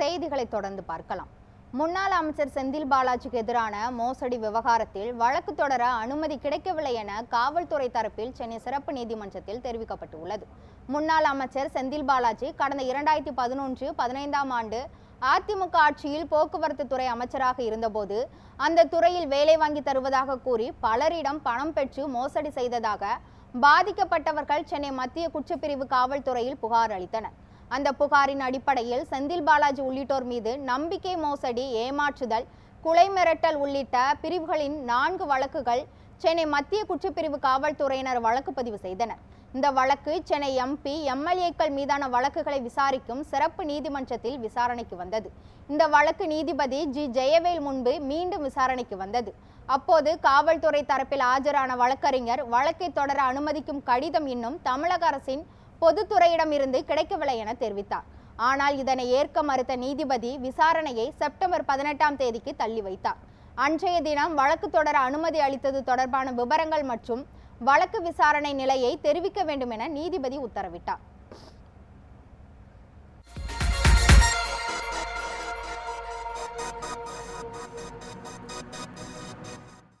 செய்திகளை தொடர்ந்து பார்க்கலாம். முன்னாள் அமைச்சர் செந்தில் பாலாஜிக்கு எதிரான மோசடி விவகாரத்தில் வழக்கு தொடர அனுமதி கிடைக்கவில்லை என காவல்துறை தரப்பில் சென்னை சிறப்பு நீதிமன்றத்தில் தெரிவிக்கப்பட்டுள்ளது. முன்னாள் அமைச்சர் செந்தில் பாலாஜி கடந்த இரண்டாயிரத்தி பதினொன்று பதினைந்தாம் ஆண்டு அதிமுக ஆட்சியில் போக்குவரத்து துறை அமைச்சராக இருந்தபோது அந்த துறையில் வேலை வாங்கி தருவதாக கூறி பலரிடம் பணம் பெற்று மோசடி செய்ததாக பாதிக்கப்பட்டவர்கள் சென்னை மத்திய குற்றப்பிரிவு காவல்துறையில் புகார் அளித்தனர். அந்த புகாரின் அடிப்படையில் செந்தில் பாலாஜி உள்ளிட்டோர் மீது நம்பிக்கை மோசடி ஏமாற்றுதல் குலை மிரட்டல் உள்ளிட்ட பிரிவுகளின் நான்கு வழக்குகள் சென்னை மத்திய குற்றப்பிரிவு காவல்துறையினர் வழக்கு பதிவு செய்தனர். இந்த வழக்கு சென்னை எம்பி எம்எல்ஏக்கள் மீதான வழக்குகளை விசாரிக்கும் சிறப்பு நீதிமன்றத்தில் விசாரணைக்கு வந்தது. இந்த வழக்கு நீதிபதி ஜி. ஜெயவேல் முன்பு மீண்டும் விசாரணைக்கு வந்தது. அப்போது காவல்துறை தரப்பில் ஆஜரான வழக்கறிஞர் வழக்கை தொடர அனுமதிக்கும் கடிதம் இன்னும் தமிழக அரசின் பொதுத்துறையிடமிருந்து கிடைக்கவில்லை என தெரிவித்தார். ஆனால் இதனை ஏற்க மறுத்த நீதிபதி விசாரணையை செப்டம்பர் பதினெட்டாம் தேதிக்கு தள்ளி வைத்தார். அன்றைய தினம் வழக்கு தொடர அனுமதி அளித்தது தொடர்பான விவரங்கள் மற்றும் வழக்கு விசாரணை நிலையை தெரிவிக்க வேண்டும் என நீதிபதி உத்தரவிட்டார்.